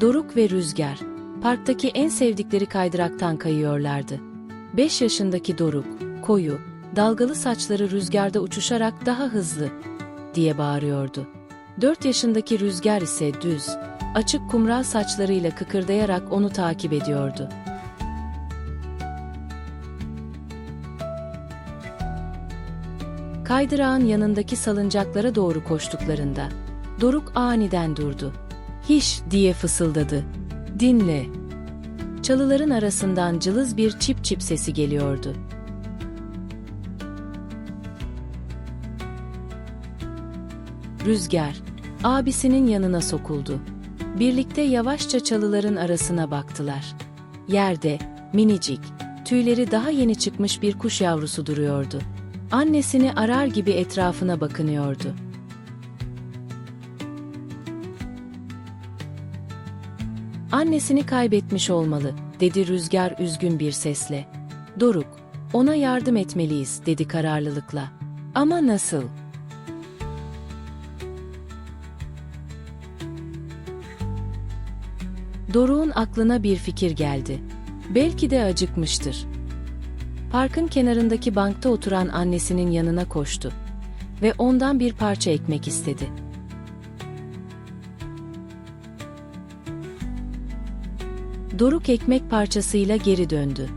Doruk ve Rüzgar, parktaki en sevdikleri kaydıraktan kayıyorlardı. 5 yaşındaki Doruk, koyu, dalgalı saçları rüzgarda uçuşarak daha hızlı diye bağırıyordu. 4 yaşındaki Rüzgar ise düz, açık kumral saçlarıyla kıkırdayarak onu takip ediyordu. Kaydırağın yanındaki salıncaklara doğru koştuklarında, Doruk aniden durdu. Hiş diye fısıldadı. Dinle. Çalıların arasından cılız bir çip çip sesi geliyordu. Rüzgar, abisinin yanına sokuldu. Birlikte yavaşça çalıların arasına baktılar. Yerde, minicik, tüyleri daha yeni çıkmış bir kuş yavrusu duruyordu. Annesini arar gibi etrafına bakınıyordu. Annesini kaybetmiş olmalı, dedi Rüzgar üzgün bir sesle. Doruk, ona yardım etmeliyiz, dedi kararlılıkla. Ama nasıl? Doruk'un aklına bir fikir geldi. Belki de acıkmıştır. Parkın kenarındaki bankta oturan annesinin yanına koştu ve ondan bir parça ekmek istedi. Doruk ekmek parçasıyla geri döndü.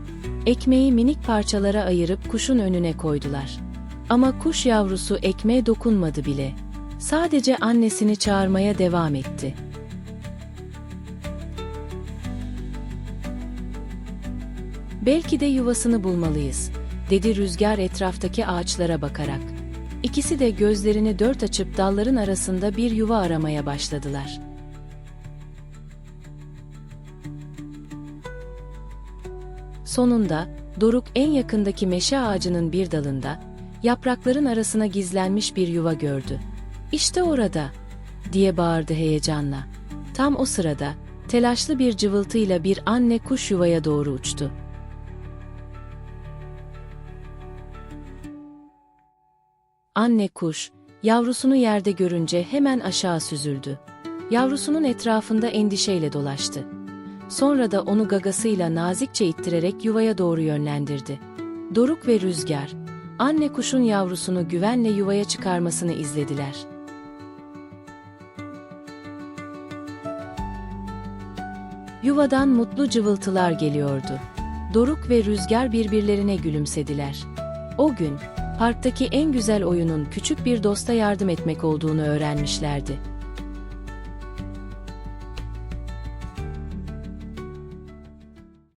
Ekmeği minik parçalara ayırıp kuşun önüne koydular. Ama kuş yavrusu ekmeğe dokunmadı bile. Sadece annesini çağırmaya devam etti. Belki de yuvasını bulmalıyız, dedi Rüzgar etraftaki ağaçlara bakarak. İkisi de gözlerini dört açıp dalların arasında bir yuva aramaya başladılar. Sonunda, Doruk en yakındaki meşe ağacının bir dalında, yaprakların arasına gizlenmiş bir yuva gördü. İşte orada, diye bağırdı heyecanla. Tam o sırada, telaşlı bir cıvıltıyla bir anne kuş yuvaya doğru uçtu. Anne kuş, yavrusunu yerde görünce hemen aşağı süzüldü. Yavrusunun etrafında endişeyle dolaştı. Sonra da onu gagasıyla nazikçe ittirerek yuvaya doğru yönlendirdi. Doruk ve Rüzgar, anne kuşun yavrusunu güvenle yuvaya çıkarmasını izlediler. Yuvadan mutlu cıvıltılar geliyordu. Doruk ve Rüzgar birbirlerine gülümsediler. O gün, parktaki en güzel oyunun küçük bir dosta yardım etmek olduğunu öğrenmişlerdi.